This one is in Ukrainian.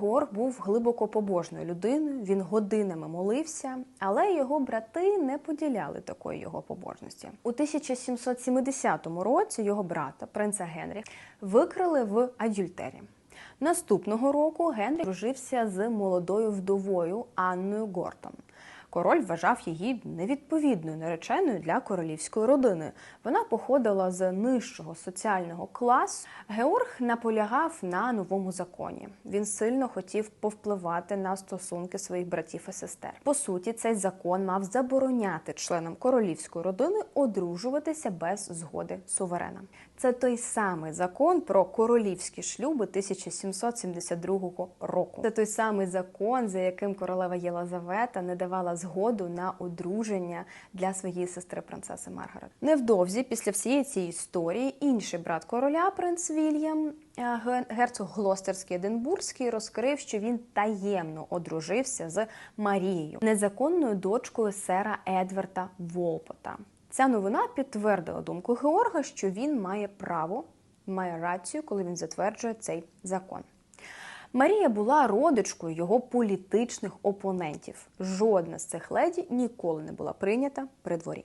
Георг був глибоко побожною людиною, він годинами молився, але його брати не поділяли такої його побожності. У 1770 році його брата, принца Генрі, викрили в адюльтері. Наступного року Генрі дружився з молодою вдовою Анною Гортон. Король вважав її невідповідною нареченою для королівської родини. Вона походила з нижчого соціального класу. Георг наполягав на новому законі. Він сильно хотів повпливати на стосунки своїх братів і сестер. По суті, цей закон мав забороняти членам королівської родини одружуватися без згоди суверена. Це той самий закон про королівські шлюби 1772 року. Це той самий закон, за яким королева Єлизавета не давала згоду на одруження для своєї сестри принцеси Маргарет. Невдовзі після всієї цієї історії інший брат короля, принц Вільям, е, герцог Глостерський Единбурзький, розкрив, що він таємно одружився з Марією, незаконною дочкою сера Едварда Волпота. Ця новина підтвердила думку Георга, що він має право, має рацію, коли він затверджує цей закон. Марія була родичкою його політичних опонентів. Жодна з цих леді ніколи не була прийнята при дворі.